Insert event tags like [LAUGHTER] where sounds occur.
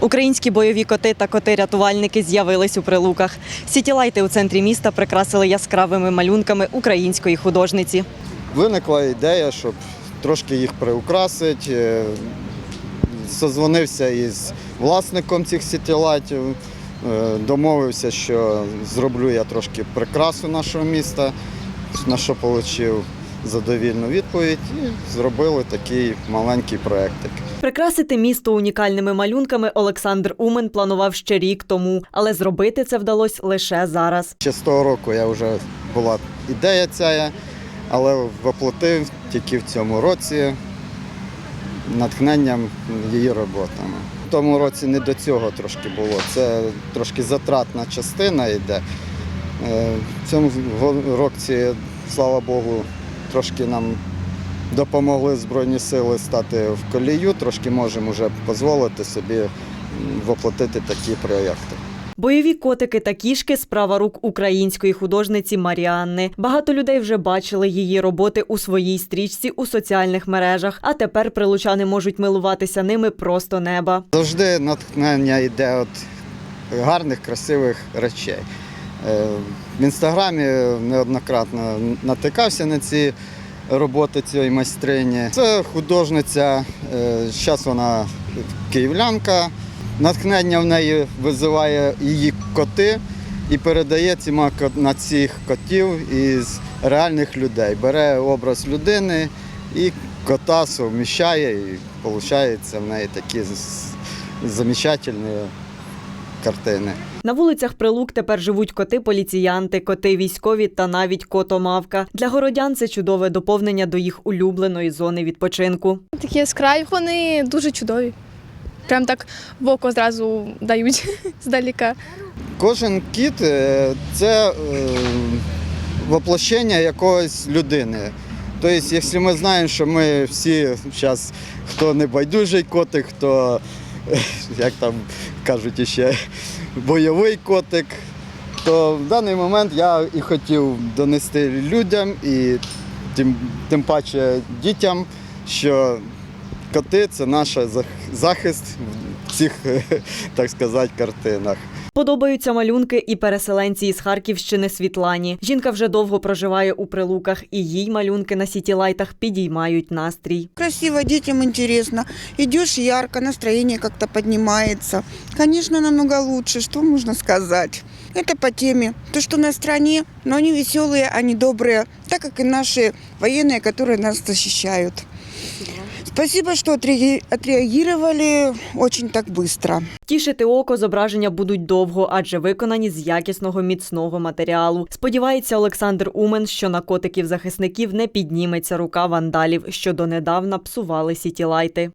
Українські бойові коти та коти-рятувальники з'явились у прилуках. Сітілайти у центрі міста прикрасили яскравими малюнками української художниці. Виникла ідея, щоб трошки їх приукрасити. Созвонився із власником цих сітілайтів, е, домовився, що зроблю я трошки прикрасу нашого міста, на що отримав задовільну відповідь і зробили такий маленький проєктик. Прикрасити місто унікальними малюнками Олександр Умен планував ще рік тому, але зробити це вдалося лише зараз. Ще з того року я вже була ідея ця, але воплотив тільки в цьому році натхненням її роботами. В тому році не до цього трошки було. Це трошки затратна частина йде. Е, В цьому році, слава Богу, трошки нам допомогли Збройні сили стати в колію, трошки можемо вже дозволити собі воплотити такі проєкти. Бойові котики та кішки справа рук української художниці Маріанни. Багато людей вже бачили її роботи у своїй стрічці у соціальних мережах, а тепер прилучани можуть милуватися ними просто неба. Завжди натхнення йде від гарних, красивих речей. Е, В інстаграмі неоднократно натикався на ці роботи цієї майстрині. Це художниця, зараз вона київлянка. Натхнення в неї визиває її коти і передає ці на цих котів із реальних людей. Бере образ людини і кота совміщає, і виходить в неї такі замечательні картини. На вулицях Прилук тепер живуть коти-поліціянти, коти військові та навіть котомавка. Для городян це чудове доповнення до їх улюбленої зони відпочинку. Такі яскраві, вони дуже чудові. Прям так в око зразу дають [LAUGHS] здаліка. Кожен кіт е, це е, воплощення якоїсь людини. Тобто, якщо ми знаємо, що ми всі зараз, хто не байдужий котик, хто, е, як там кажуть, ще бойовий котик, то в даний момент я і хотів донести людям і тим, тим паче дітям, що коти це наш захист в цих, [LAUGHS] так сказати, картинах. Подобаються малюнки і переселенці із Харківщини Світлані. Жінка вже довго проживає у прилуках, і їй малюнки на сітілайтах підіймають настрій. Красиво, детям интересно. Идешь ярко, настроение как-то поднимается. Конечно, намного лучше, что можно сказать. Это по теме. То, что на стране, но они веселые, они добрые, так как и наши военные, которые нас защищают. Спасибо, что отреаги- отреагировали очень так быстро. Тішити око зображення будуть довго, адже виконані з якісного міцного матеріалу. Сподівається Олександр Умен, що на котиків захисників не підніметься рука вандалів, що донедавна псували сітілайти.